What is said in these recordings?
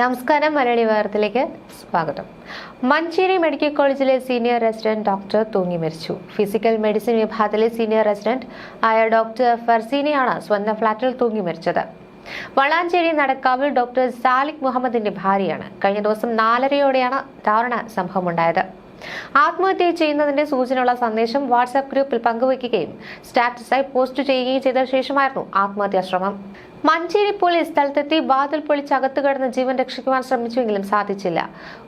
നമസ്കാരം മലയാളി വാർത്തയിലേക്ക് സ്വാഗതം. മഞ്ചേരി മെഡിക്കൽ കോളേജിലെ സീനിയർ റെസിഡന്റ് ഡോക്ടർ തൂങ്ങി മരിച്ചു. ഫിസിക്കൽ മെഡിസിൻ വിഭാഗത്തിലെ സീനിയർ റെസിഡന്റ് ആയ ഡോക്ടർ ഫർസീനയാണ് സ്വന്തം ഫ്ളാറ്റിൽ തൂങ്ങി മരിച്ചത്. വളാഞ്ചേരി നടക്കാവിൽ ഡോക്ടർ സാലിക് മുഹമ്മദിന്റെ ഭാര്യയാണ്. കഴിഞ്ഞ ദിവസം നാലരയോടെയാണ് ദാരുണ സംഭവമുണ്ടായത്. ആത്മഹത്യ ചെയ്യുന്നതിന്റെ സൂചനയുള്ള സന്ദേശം വാട്സാപ്പ് ഗ്രൂപ്പിൽ പങ്കുവയ്ക്കുകയും സ്റ്റാറ്റസായി പോസ്റ്റ് ചെയ്യുകയും ചെയ്ത ശേഷമായിരുന്നു ആത്മഹത്യാ ശ്രമം മഞ്ചേരി പോലീസ് സ്ഥലത്തെത്തി വാതിൽ പൊളിച്ച് അകത്ത് കടന്ന് ജീവൻ രക്ഷിക്കുവാൻ ശ്രമിച്ചുവെങ്കിലും സാധിച്ചില്ല.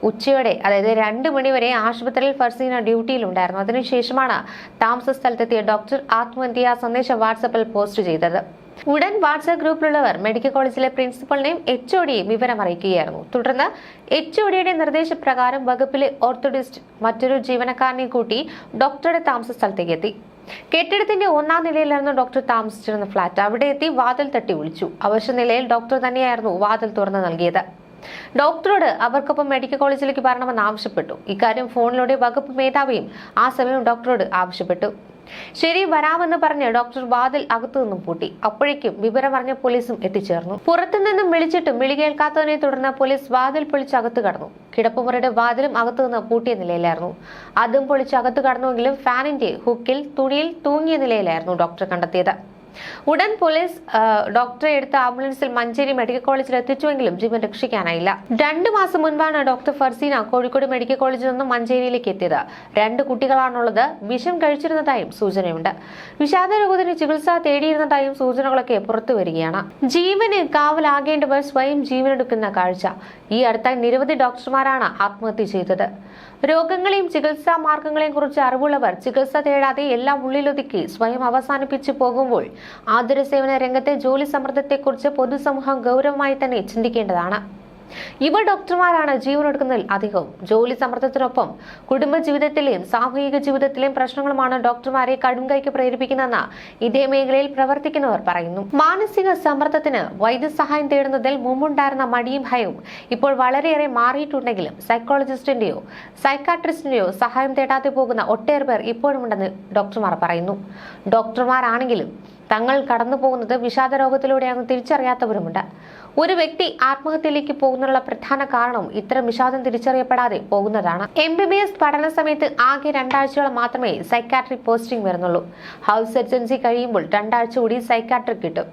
ഉച്ചയോടെ അതായത് രണ്ട് മണിവരെ ആശുപത്രിയിൽ ഫർസീന ഡ്യൂട്ടിയിലുണ്ടായിരുന്നു. അതിനുശേഷമാണ് താമസ സ്ഥലത്തെത്തിയ ഡോക്ടർ ആത്മഹത്യാ സന്ദേശം വാട്സാപ്പിൽ പോസ്റ്റ് ചെയ്തത്. ഉടൻ വാട്സാപ്പ് ഗ്രൂപ്പിലുള്ളവർ മെഡിക്കൽ കോളേജിലെ പ്രിൻസിപ്പളിനെയും എച്ച് ഒടിയെയും വിവരം അറിയിക്കുകയായിരുന്നു. തുടർന്ന് എച്ച് ഒടിയുടെ നിർദ്ദേശപ്രകാരം വകുപ്പിലെ ഓർത്തോഡിസ്റ്റ് മറ്റൊരു ജീവനക്കാരനെ കൂട്ടി ഡോക്ടറുടെ താമസ സ്ഥലത്തേക്ക് എത്തി. കെട്ടിടത്തിന്റെ ഒന്നാം നിലയിലായിരുന്നു ഡോക്ടർ താമസിച്ചിരുന്ന ഫ്ളാറ്റ് അവിടെ എത്തി വാതിൽ തട്ടി വിളിച്ചു അവശ്യ നിലയിൽ ഡോക്ടർ തന്നെയായിരുന്നു വാതിൽ തുറന്നു നൽകിയത്. ഡോക്ടറോട് അവർക്കൊപ്പം മെഡിക്കൽ കോളേജിലേക്ക് വരണമെന്ന് ആവശ്യപ്പെട്ടു. ഇക്കാര്യം ഫോണിലൂടെ വകുപ്പ് മേധാവിയും ആ സമയം ഡോക്ടറോട് ആവശ്യപ്പെട്ടു. ശരി വരാമെന്ന് പറഞ്ഞ് ഡോക്ടർ വാതിൽ അകത്തു നിന്നും പൂട്ടി. അപ്പോഴേക്കും വിവരമറിഞ്ഞ പോലീസും എത്തിച്ചേർന്നു. പുറത്തു നിന്നും വിളിച്ചിട്ടും വിളി കേൾക്കാത്തതിനെ തുടർന്ന് പോലീസ് വാതിൽ പൊളിച്ച് അകത്ത് കടന്നു. കിടപ്പുമുറിയുടെ വാതിലും അകത്തു നിന്ന് പൂട്ടിയ നിലയിലായിരുന്നു. അതും പൊളിച്ച് അകത്ത് കടന്നുവെങ്കിലും ഫാനിന്റെ ഹുക്കിൽ തുണിയിൽ തൂങ്ങിയ നിലയിലായിരുന്നു ഡോക്ടർ കണ്ടെത്തിയത്. ഉടൻ പോലീസ് ഡോക്ടറെ എടുത്ത് ആംബുലൻസിൽ മഞ്ചേരി മെഡിക്കൽ കോളേജിൽ എത്തിച്ചുവെങ്കിലും ജീവൻ രക്ഷിക്കാനായില്ല. രണ്ടു മാസം മുൻപാണ് ഡോക്ടർ ഫർസീന കോഴിക്കോട് മെഡിക്കൽ കോളേജിൽ നിന്നും മഞ്ചേരിയിലേക്ക് എത്തിയത്. രണ്ട് കുട്ടികളാണുള്ളത് വിഷം കഴിച്ചിരുന്നതായും സൂചനയുണ്ട്. വിഷാദ രോഗത്തിന് ചികിത്സ തേടിയിരുന്നതായും സൂചനകളൊക്കെ പുറത്തു വരികയാണ് ജീവന് കാവലാകേണ്ടവർ സ്വയം ജീവനെടുക്കുന്ന കാഴ്ച. ഈ അടുത്തായി നിരവധി ഡോക്ടർമാരാണ് ആത്മഹത്യ ചെയ്തത്. രോഗങ്ങളെയും ചികിത്സാ മാർഗങ്ങളെയും കുറിച്ച് അറിവുള്ളവർ ചികിത്സ തേടാതെ എല്ലാം ഉള്ളിലൊതുക്കി സ്വയം അവസാനിപ്പിച്ചു പോകുമ്പോൾ ആതുര സേവന രംഗത്തെ ജോലി സമ്മർദ്ദത്തെക്കുറിച്ച് പൊതുസമൂഹം ഗൗരവമായി തന്നെ ചിന്തിക്കേണ്ടതാണ് യുവ ഡോക്ടർമാരാണ് ജീവനൊടുക്കുന്നതിൽ അധികവും. ജോലി സമ്മർദ്ദത്തിനൊപ്പം കുടുംബ ജീവിതത്തിലെയും സാമൂഹിക ജീവിതത്തിലെയും പ്രശ്നങ്ങളുമാണ് ഡോക്ടർമാരെ കടുംകൈക്ക് പ്രേരിപ്പിക്കുന്നതെന്ന് ഇതേ മേഖലയിൽ പ്രവർത്തിക്കുന്നവർ പറയുന്നു. മാനസിക സമ്മർദ്ദത്തിന് വൈദ്യസഹായം തേടുന്നതിൽ മുമ്പുണ്ടായിരുന്ന മടിയും ഭയവും ഇപ്പോൾ വളരെയേറെ മാറിയിട്ടുണ്ടെങ്കിലും സൈക്കോളജിസ്റ്റിന്റെയോ സൈക്കാട്രിസ്റ്റിന്റെയോ സഹായം തേടാതെ പോകുന്ന ഒട്ടേറെ പേർ ഇപ്പോഴുമുണ്ടെന്ന് ഡോക്ടർമാർ പറയുന്നു. ഡോക്ടർമാരാണെങ്കിലും തങ്ങൾ കടന്നു പോകുന്നത് വിഷാദ രോഗത്തിലൂടെയാണെന്ന് തിരിച്ചറിയാത്തവരുമുണ്ട്. ഒരു വ്യക്തി ആത്മഹത്യയിലേക്ക് പോകുന്നതിനുള്ള പ്രധാന കാരണം ഇത്തരം വിഷാദം തിരിച്ചറിയപ്പെടാതെ പോകുന്നതാണ്. എം ബി ബി എസ് പഠന സമയത്ത് ആകെ രണ്ടാഴ്ചയോളം മാത്രമേ സൈക്കാട്രിക് പോസ്റ്റിംഗ് വരുന്നുള്ളൂ. ഹൗസ് സർജൻസി കഴിയുമ്പോൾ രണ്ടാഴ്ച കൂടി സൈക്കാട്രിക് കിട്ടും.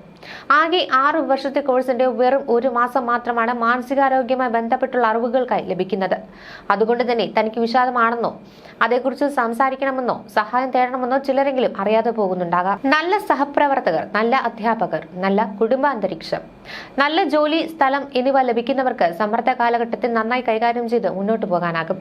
ആകെ ആറ് വർഷത്തെ കോഴ്സിന്റെ വെറും ഒരു മാസം മാത്രമാണ് മാനസികാരോഗ്യവുമായി ബന്ധപ്പെട്ടുള്ള അറിവുകൾക്കായി ലഭിക്കുന്നത്. അതുകൊണ്ട് തന്നെ തനിക്ക് വിഷാദമാണെന്നോ അതേക്കുറിച്ച് സംസാരിക്കണമെന്നോ സഹായം തേടണമെന്നോ ചിലരെങ്കിലും അറിയാതെ പോകുന്നുണ്ടാകാം. നല്ല സഹപ്രവർത്തകർ നല്ല അധ്യാപകർ നല്ല കുടുംബാന്തരീക്ഷം നല്ല ജോലി സ്ഥലം എന്നിവ ലഭിക്കുന്നവർക്ക് സമ്മർദ്ദ കാലഘട്ടത്തിൽ നന്നായി കൈകാര്യം ചെയ്ത് മുന്നോട്ട് പോകാനാകും.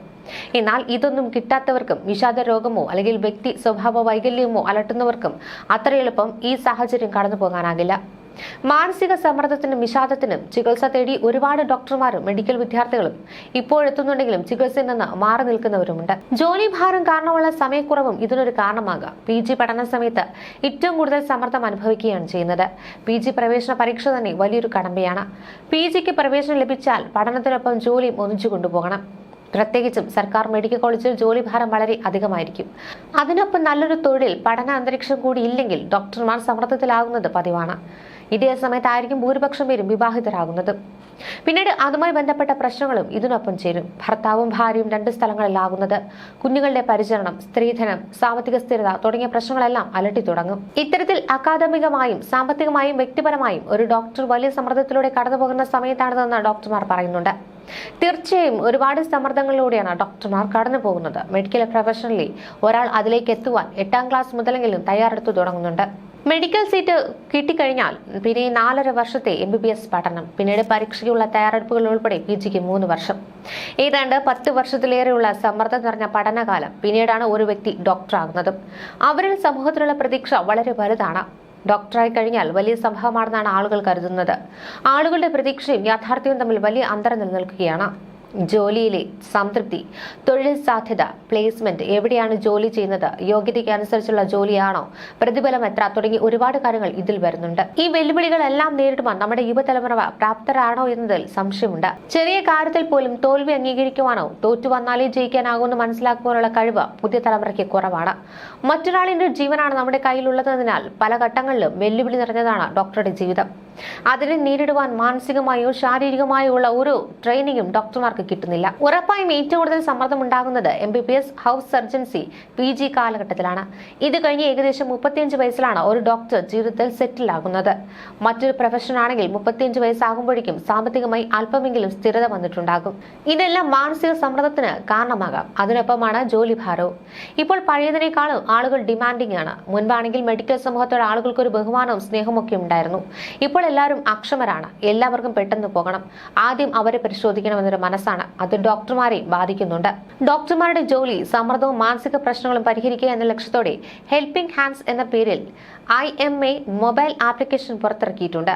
എന്നാൽ ഇതൊന്നും കിട്ടാത്തവർക്കും വിഷാദ രോഗമോ അല്ലെങ്കിൽ വ്യക്തി സ്വഭാവ വൈകല്യമോ അലട്ടുന്നവർക്കും അത്ര എളുപ്പം ഈ സാഹചര്യം കടന്നു പോകാനാകില്ല. മാനസിക സമ്മർദ്ദത്തിനും വിഷാദത്തിനും ചികിത്സ തേടി ഒരുപാട് ഡോക്ടർമാരും മെഡിക്കൽ വിദ്യാർത്ഥികളും ഇപ്പോഴെത്തുന്നുണ്ടെങ്കിലും ചികിത്സയിൽ നിന്ന് മാറി നിൽക്കുന്നവരുമുണ്ട്. ജോലി ഭാരം കാരണമുള്ള സമയക്കുറവും ഇതിനൊരു കാരണമാകാം. പി ജി പഠന സമയത്ത് ഏറ്റവും കൂടുതൽ സമ്മർദ്ദം അനുഭവിക്കുകയാണ് ചെയ്യുന്നത്. പി ജി പ്രവേശന പരീക്ഷ തന്നെ വലിയൊരു കടമ്പയാണ്. പി ജിക്ക് പ്രവേശനം ലഭിച്ചാൽ പഠനത്തിനൊപ്പം ജോലിയും ഒന്നിച്ചു കൊണ്ടുപോകണം. പ്രത്യേകിച്ചും സർക്കാർ മെഡിക്കൽ കോളേജിൽ ജോലി ഭാരം വളരെ അധികമായിരിക്കും. അതിനൊപ്പം നല്ലൊരു തൊഴിൽ പഠന അന്തരീക്ഷം കൂടി ഇല്ലെങ്കിൽ ഡോക്ടർമാർ സമ്മർദ്ദത്തിലാകുന്നത് പതിവാണ്. ഇതേ സമയത്തായിരിക്കും ഭൂരിപക്ഷം പേരും വിവാഹിതരാകുന്നത്. പിന്നീട് അതുമായി ബന്ധപ്പെട്ട പ്രശ്നങ്ങളും ഇതിനൊപ്പം ചേരും. ഭർത്താവും ഭാര്യയും രണ്ട് സ്ഥലങ്ങളിലാകുന്നത് കുഞ്ഞുങ്ങളുടെ പരിചരണം സ്ത്രീധനം സാമ്പത്തിക സ്ഥിരത തുടങ്ങിയ പ്രശ്നങ്ങളെല്ലാം അലട്ടി തുടങ്ങും. ഇത്തരത്തിൽ അക്കാദമികമായും സാമ്പത്തികമായും വ്യക്തിപരമായും ഒരു ഡോക്ടർ വലിയ സമ്മർദ്ദത്തിലൂടെ കടന്നുപോകുന്ന സമയത്താണിതെന്ന് ഡോക്ടർമാർ പറയുന്നുണ്ട്. തീർച്ചയായും ഒരുപാട് സമ്മർദ്ദങ്ങളിലൂടെയാണ് ഡോക്ടർമാർ കടന്നു പോകുന്നത് മെഡിക്കൽ പ്രൊഫഷണലി ഒരാൾ അതിലേക്ക് എത്തുവാൻ എട്ടാം ക്ലാസ് മുതലെങ്കിലും തയ്യാറെടുത്തു തുടങ്ങുന്നുണ്ട്. മെഡിക്കൽ സീറ്റ് കിട്ടിക്കഴിഞ്ഞാൽ പിന്നെ നാലര വർഷത്തെ എം ബി ബി എസ് പഠനം പിന്നീട് പരീക്ഷയ്ക്കുള്ള തയ്യാറെടുപ്പുകൾ ഉൾപ്പെടെ പി ജിക്ക് മൂന്ന് വർഷം. ഏതാണ്ട് പത്ത് വർഷത്തിലേറെയുള്ള സമ്മർദ്ദം നിറഞ്ഞ പഠനകാലം പിന്നീടാണ് ഒരു വ്യക്തി ഡോക്ടറാകുന്നത് അവരിൽ സമൂഹത്തിലുള്ള പ്രതീക്ഷ വളരെ വലുതാണ്. ഡോക്ടറായി കഴിഞ്ഞാൽ വലിയ സംഭവമാണെന്നാണ് ആളുകൾ കരുതുന്നത്. ആളുകളുടെ പ്രതീക്ഷയും യാഥാർത്ഥ്യവും തമ്മിൽ വലിയ അന്തരം നിലനിൽക്കുകയാണ്. ജോലിയിലെ സംതൃപ്തി തൊഴിൽ സാധ്യത പ്ലേസ്മെന്റ് എവിടെയാണ് ജോലി ചെയ്യുന്നത് യോഗ്യതയ്ക്ക് അനുസരിച്ചുള്ള ജോലിയാണോ പ്രതിഫലം എത്ര തുടങ്ങി ഒരുപാട് കാര്യങ്ങൾ ഇതിൽ വരുന്നുണ്ട്. ഈ വെല്ലുവിളികളെല്ലാം നേരിടുവാൻ നമ്മുടെ യുവതലമുറ പ്രാപ്തരാണോ എന്നതിൽ സംശയമുണ്ട്. ചെറിയ കാര്യത്തിൽ പോലും തോൽവി അംഗീകരിക്കുവാനോ തോറ്റു വന്നാലേ ജയിക്കാനാകുമെന്ന് മനസ്സിലാക്കുവാനുള്ള കഴിവ് പുതിയ തലമുറയ്ക്ക് കുറവാണ്. മറ്റൊരാളിന്റെ ജീവനാണ് നമ്മുടെ കയ്യിലുള്ളതെന്നതിനാൽ പല ഘട്ടങ്ങളിലും വെല്ലുവിളി നിറഞ്ഞതാണ് ഡോക്ടറുടെ ജീവിതം. അതിനെ നേരിടുവാൻ മാനസികമായോ ശാരീരികമായോ ഉള്ള ഒരു ട്രെയിനിങ്ങും ഡോക്ടർമാർക്ക് കിട്ടുന്നില്ല. ഉറപ്പായും ഏറ്റവും കൂടുതൽ സമ്മർദ്ദം ഉണ്ടാകുന്നത് M B B S house surgency P G കാലഘട്ടത്തിലാണ്. ഇത് കഴിഞ്ഞ് ഏകദേശം മുപ്പത്തിയഞ്ച് വയസ്സിലാണ് ഒരു ഡോക്ടർ ജീവിതത്തിൽ സെറ്റിൽ ആകുന്നത്. മറ്റൊരു പ്രൊഫഷൻ ആണെങ്കിൽ മുപ്പത്തിയഞ്ച് വയസ്സാകുമ്പോഴേക്കും സാമ്പത്തികമായി അല്പമെങ്കിലും സ്ഥിരത വന്നിട്ടുണ്ടാകും. ഇതെല്ലാം മാനസിക സമ്മർദ്ദത്തിന് കാരണമാകാം. അതിനൊപ്പമാണ് ജോലി ഭാരവും ഇപ്പോൾ പഴയതിനേക്കാളും ആളുകൾ ഡിമാൻഡിംഗ് ആണ്. മുൻപാണെങ്കിൽ മെഡിക്കൽ സമൂഹത്തോട് ആളുകൾക്ക് ഒരു ബഹുമാനവും സ്നേഹമൊക്കെ ഉണ്ടായിരുന്നു. ഇപ്പോൾ എല്ലാവരും അക്ഷമരാണ്. എല്ലാവർക്കും പെട്ടെന്ന് പോകണം. ആദ്യം അവരെ പരിശോധിക്കണമെന്നൊരു മനസ്സാണ്. അത് ഡോക്ടർമാരെ ബാധിക്കുന്നുണ്ട്. ഡോക്ടർമാരുടെ ജോലി സമ്മർദ്ദവും മാനസിക പ്രശ്നങ്ങളും പരിഹരിക്കുക എന്ന ലക്ഷ്യത്തോടെ ഹെൽപ്പിംഗ് ഹാൻഡ്സ് എന്ന പേരിൽ I M A mobile application പുറത്തിറക്കിയിട്ടുണ്ട്.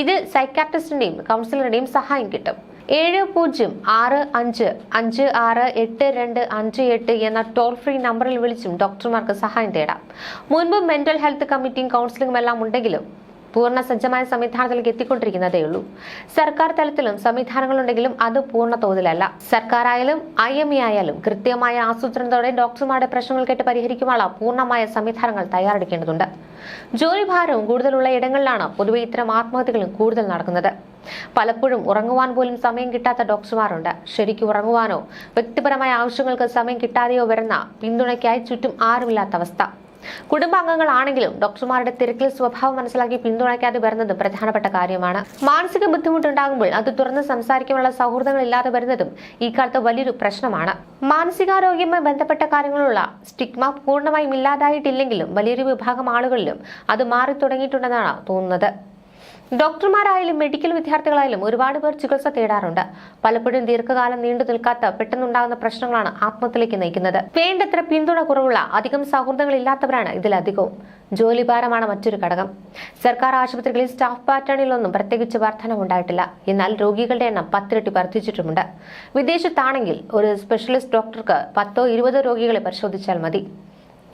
ഇതിൽ സൈക്കാട്രിസ്റ്റിന്റെയും കൗൺസിലറുടെയും സഹായം കിട്ടും. ഏഴ് പൂജ്യം ആറ് അഞ്ച് അഞ്ച് ആറ് എട്ട് രണ്ട് അഞ്ച് എട്ട് എന്ന ടോൾ ഫ്രീ നമ്പറിൽ വിളിച്ചും ഡോക്ടർമാർക്ക് സഹായം തേടാം. മുൻപ് മെന്റൽ ഹെൽത്ത് കമ്മിറ്റിയും കൗൺസിലിംഗും എല്ലാം ഉണ്ടെങ്കിലും പൂർണ സജ്ജമായ സംവിധാനത്തിലേക്ക് എത്തിക്കൊണ്ടിരിക്കുന്നതേ ഉള്ളൂ. സർക്കാർ തലത്തിലും സംവിധാനങ്ങളുണ്ടെങ്കിലും അത് പൂർണ തോതിലല്ല സർക്കാരായാലും ഐ എം ഇ ആയാലും കൃത്യമായ ആസൂത്രണത്തോടെ ഡോക്ടർമാരുടെ പ്രശ്നങ്ങൾ കേട്ട് പരിഹരിക്കുവാനുള്ള പൂർണമായ സംവിധാനങ്ങൾ തയ്യാറെടുക്കേണ്ടതുണ്ട്. ജോലിഭാരവും കൂടുതലുള്ള ഇടങ്ങളിലാണ് പൊതുവെ ഇത്തരം ആത്മഹത്യകളും കൂടുതൽ നടക്കുന്നത്. പലപ്പോഴും ഉറങ്ങുവാൻ പോലും സമയം കിട്ടാത്ത ഡോക്ടർമാരുണ്ട്. ശരിക്കും ഉറങ്ങുവാനോ വ്യക്തിപരമായ ആവശ്യങ്ങൾക്ക് സമയം കിട്ടാതെയോ വരുന്ന പിന്തുണയ്ക്കായി ചുറ്റും ആരുമില്ലാത്ത അവസ്ഥ. കുടുംബാംഗങ്ങളാണെങ്കിലും ഡോക്ടർമാരുടെ തിരക്കിൽ സ്വഭാവം മനസ്സിലാക്കി പിന്തുണയ്ക്കാതെ വരുന്നത് പ്രധാനപ്പെട്ട കാര്യമാണ്. മാനസിക ബുദ്ധിമുട്ടുണ്ടാകുമ്പോൾ അത് തുറന്ന് സംസാരിക്കാനുള്ള സൗഹൃദങ്ങൾ ഇല്ലാതെ വരുന്നതും ഈ കാലത്ത് വലിയൊരു പ്രശ്നമാണ്. മാനസികാരോഗ്യവുമായി ബന്ധപ്പെട്ട കാര്യങ്ങളുള്ള സ്റ്റിഗ്മ പൂർണമായും ഇല്ലാതായിട്ടില്ലെങ്കിലും വലിയൊരു വിഭാഗം ആളുകളിലും അത് മാറി തുടങ്ങിയിട്ടുണ്ടെന്നാണ് തോന്നുന്നത്. ഡോക്ടർമാരായാലും മെഡിക്കൽ വിദ്യാർത്ഥികളായാലും ഒരുപാട് പേർ ചികിത്സ തേടാറുണ്ട്. പലപ്പോഴും ദീർഘകാലം നീണ്ടു നിൽക്കാത്ത പെട്ടെന്നുണ്ടാകുന്ന പ്രശ്നങ്ങളാണ് ആത്മഹത്യയിലേക്ക് നയിക്കുന്നത്. വേണ്ടത്ര പിന്തുണ കുറവുള്ള അധികം സൗഹൃദങ്ങൾ ഇല്ലാത്തവരാണ് ഇതിലധികവും. ജോലിഭാരമാണ് മറ്റൊരു ഘടകം. സർക്കാർ ആശുപത്രികളിൽ സ്റ്റാഫ് പാറ്റേണിലൊന്നും പ്രത്യേകിച്ച് വർധനവുണ്ടായിട്ടില്ല. എന്നാൽ രോഗികളുടെ എണ്ണം പത്തിരട്ടി വർദ്ധിച്ചിട്ടുമുണ്ട്. വിദേശത്താണെങ്കിൽ ഒരു സ്പെഷ്യലിസ്റ്റ് ഡോക്ടർക്ക് പത്തോ ഇരുപതോ രോഗികളെ പരിശോധിച്ചാൽ മതി.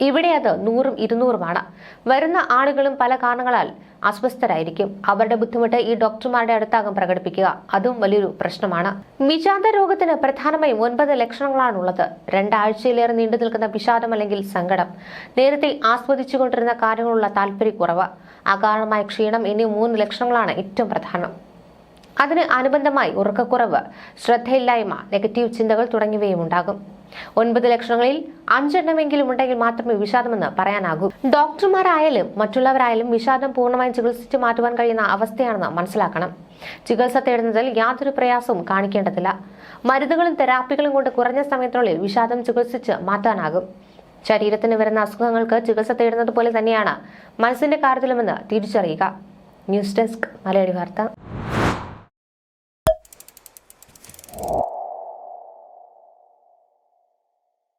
ഇവിടെ അത് നൂറും ഇരുന്നൂറുമാണ്. വരുന്ന ആളുകളും പല കാരണങ്ങളാൽ അസ്വസ്ഥരായിരിക്കും. അവരുടെ ബുദ്ധിമുട്ട് ഈ ഡോക്ടർമാരുടെ അടുത്താകും പ്രകടിപ്പിക്കുക. അതും വലിയൊരു പ്രശ്നമാണ്. വിഷാദ രോഗത്തിന് പ്രധാനമായും ഒൻപത് ലക്ഷണങ്ങളാണുള്ളത്. രണ്ടാഴ്ചയിലേറെ നീണ്ടു നിൽക്കുന്ന വിഷാദം അല്ലെങ്കിൽ സങ്കടം. നേരത്തെ ആസ്വദിച്ചുകൊണ്ടിരുന്ന കാര്യങ്ങളുള്ള താല്പര്യക്കുറവ് അകാരണമായ ക്ഷീണം എന്നീ മൂന്ന് ലക്ഷണങ്ങളാണ് ഏറ്റവും പ്രധാനം. അതിന് അനുബന്ധമായി ഉറക്കക്കുറവ് ശ്രദ്ധയില്ലായ്മ നെഗറ്റീവ് ചിന്തകൾ തുടങ്ങിയവയും ഉണ്ടാകും ഒൻപത് ലക്ഷണങ്ങളിൽ അഞ്ചെണ്ണമെങ്കിലും ഉണ്ടെങ്കിൽ മാത്രമേ വിഷാദമെന്ന് പറയാനാകൂ. ഡോക്ടർമാരായാലും മറ്റുള്ളവരായാലും വിഷാദം പൂർണമായും ചികിത്സിച്ച് മാറ്റുവാൻ കഴിയുന്ന അവസ്ഥയാണെന്ന് മനസ്സിലാക്കണം. ചികിത്സ തേടുന്നതിൽ യാതൊരു പ്രയാസവും കാണിക്കേണ്ടതില്ല. മരുന്നുകളും തെറാപ്പികളും കൊണ്ട് കുറഞ്ഞ സമയത്തിനുള്ളിൽ വിഷാദം ചികിത്സിച്ച് മാറ്റാനാകും. ശരീരത്തിന് വരുന്ന അസുഖങ്ങൾക്ക് ചികിത്സ തേടുന്നത് പോലെ തന്നെയാണ് മനസ്സിന്റെ കാര്യത്തിലുമെന്ന് തിരിച്ചറിയുക. ന്യൂസ് ഡെസ്ക് മലയാളി വാർത്ത.